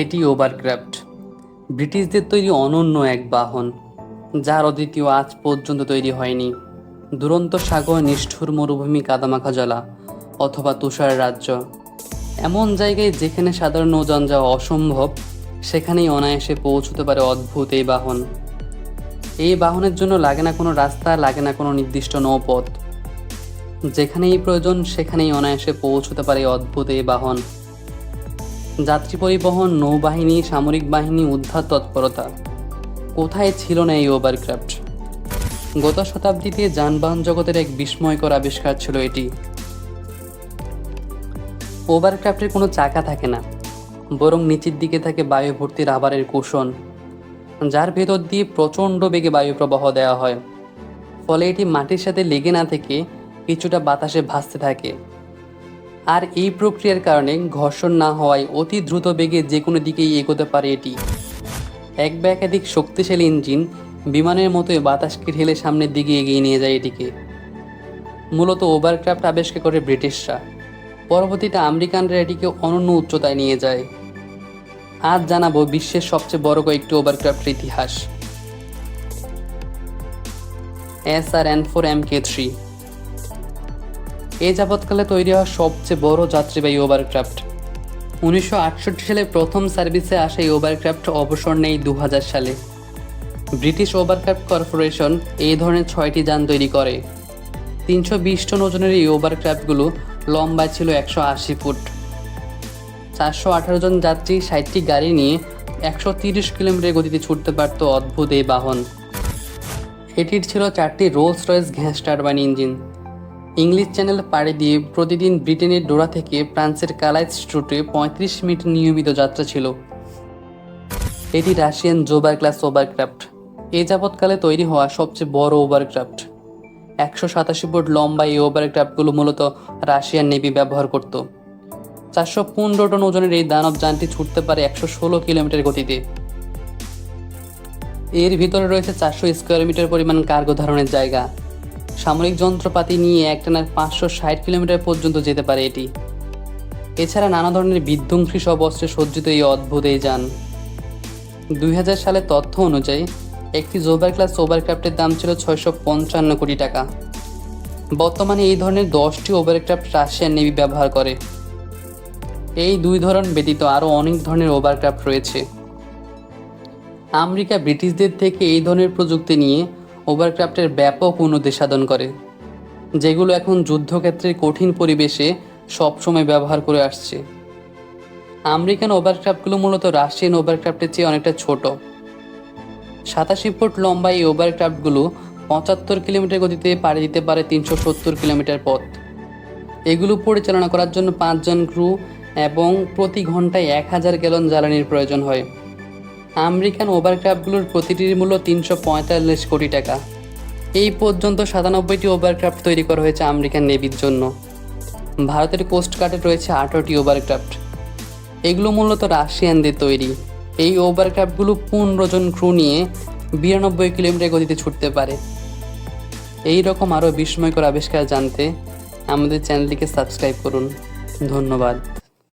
এটি ওভারক্রাফট। ব্রিটিশদের তৈরি অনন্য এক বাহন, যার অদ্বিতীয় আজ পর্যন্ত তৈরি হয়নি। দুরন্ত সাগর নিষ্ঠুর মরুভূমি কাদামাখা জলা অথবা তুষার রাজ্য। এমন জায়গায় যেখানে সাধারণ নৌযান যাওয়া অসম্ভব, সেখানেই অনায়াসে পৌঁছতে পারে অদ্ভুত এই বাহন। এই বাহনের জন্য লাগে না কোনো রাস্তা, লাগে না কোনো নির্দিষ্ট নৌপথ। যেখানেই প্রয়োজন, সেখানেই অনায়াসে পৌঁছতে পারে অদ্ভুত এই বাহন। যাত্রী পরিবহন, নৌবাহিনী, সামরিক বাহিনী, উদ্ধার তৎপরতা। কোথায় ছিল না এই ওভারক্রাফট গত শতাব্দীতে যানবাহন জগতের এক বিস্ময়কর আবিষ্কার ছিল এটি। ওভারক্রাফটের কোনো চাকা থাকে না, বরং নিচের দিকে থাকে বায়ু ভর্তি রাবারের কুশন যার ভেতর দিয়ে প্রচণ্ড বেগে বায়ু প্রবাহ দেওয়া হয়। ফলে এটি মাটির সাথে লেগে না থেকে কিছুটা বাতাসে ভাসতে থাকে। আর এই প্রক্রিয়ার কারণে ঘর্ষণ না হওয়ায় অতি দ্রুত বেগে যে কোনো দিকেই এগোতে পারে এটি। এক বা একাধিক শক্তিশালী ইঞ্জিন বিমানের মতোই বাতাসকে ঠেলে সামনের দিকে এগিয়ে নিয়ে যায় এটিকে। মূলত ওভারক্রাফট আবিষ্কার করে ব্রিটিশরা। পরবর্তীতে আমেরিকানরা এটিকে অনন্য উচ্চতায় নিয়ে যায়। আজ জানাব বিশ্বের সবচেয়ে বড় কয়েকটি ওভারক্রাফটের ইতিহাস। S R N four M K three. এ যাবৎকালে তৈরি হওয়া সবচেয়ে বড় যাত্রীবাহী ওভারক্রাফট উনিশশো আটষট্টি সালে প্রথম সার্ভিসে আসা এই ওভারক্রাফট অবসর নেই দু হাজার সালে। ব্রিটিশ ওভারক্রাফট কর্পোরেশন এই ধরনের ছয়টি যান তৈরি করে। তিনশো বিশ টন ওজনের এই ওভারক্রাফটগুলো লম্বা ছিল একশো আশি ফুট। চারশো আঠারো জন যাত্রী ষাটটি গাড়ি নিয়ে একশো তিরিশ কিলোমিটার গতিতে ছুটতে পারত অদ্ভুত এই বাহন। এটির ছিল চারটি Rolls Royce gas turbine engine. English channel পাড়ি দিয়ে প্রতিদিন ব্রিটেনের ডোরা থেকে ফ্রান্সের কালাইস স্ট্রুটে পঁয়ত্রিশ মিনিট নিয়মিত যাত্রা ছিল। এটি রাশিয়ান জোবার ক্লাস ওভারক্রাফট। এ যাবৎকালে তৈরি হওয়া সবচেয়ে বড় ওভারক্রাফট। একশো সাতাশি ফুট লম্বা এই ওভারক্রাফটগুলো মূলত রাশিয়ান নেভি ব্যবহার করত। চারশো পনেরো টন ওজনের এই দানব যানটি ছুটতে পারে একশো ষোলো কিলোমিটার গতিতে। এর ভিতরে রয়েছে চারশো স্কোয়ার মিটার পরিমাণ কার্গো ধারণের জায়গা। সামরিক যন্ত্রপাতি নিয়ে একটানা পাঁচশো ষাট কিলোমিটার পর্যন্ত যেতে পারে এটি। এছাড়া নানা ধরনের বিধ্বংসী সব অস্ত্রে সজ্জিত এই অদ্ভুত এই যান। দুই হাজার সালের তথ্য অনুযায়ী, একটি জোবার ক্লাস ওভারক্রাফটের দাম ছিল ছয়শো পঞ্চান্ন কোটি টাকা। বর্তমানে এই ধরনের দশটি ওভারক্রাফট রাশিয়ান নেভি ব্যবহার করে। এই দুই ধরন ব্যতীত আরও অনেক ধরনের ওভারক্রাফট রয়েছে। আমেরিকা ব্রিটিশদের থেকে এই ধরনের প্রযুক্তি নিয়ে ওভারক্রাফটের ব্যাপক উন্নতি সাধন করে, যেগুলো এখন যুদ্ধক্ষেত্রের কঠিন পরিবেশে সবসময় ব্যবহার করে আসছে। আমেরিকান ওভারক্রাফটগুলো মূলত রাশিয়ান ওভারক্রাফটের চেয়ে অনেকটা ছোট। সাতাশি ফুট লম্বা এই ওভারক্রাফটগুলো পঁচাত্তর কিলোমিটার গতিতে পাড়ি দিতে পারে তিনশো সত্তর কিলোমিটার পথ। এগুলো পরিচালনা করার জন্য পাঁচজন ক্রু এবং প্রতি ঘন্টায় এক হাজার গ্যালন জ্বালানির প্রয়োজন হয়। আমেরিকান ওভারক্রাফটগুলোর প্রতিটির মূল্য তিনশো পঁয়তাল্লিশ কোটি টাকা। এই পর্যন্ত সাতানব্বইটি ওভারক্রাফট তৈরি করা হয়েছে আমেরিকান নেভির জন্য। ভারতের কোস্ট গার্ডে রয়েছে আঠারোটি ওভারক্রাফ্ট। এগুলো মূলত রাশিয়ানদের তৈরি। এই ওভারক্রাফটগুলো পনেরো জন ক্রু নিয়ে বিরানব্বই কিলোমিটার গতিতে ছুটতে পারে। এই রকম আরও বিস্ময়কর আবিষ্কার জানতে আমাদের চ্যানেলটিকে সাবস্ক্রাইব করুন। ধন্যবাদ।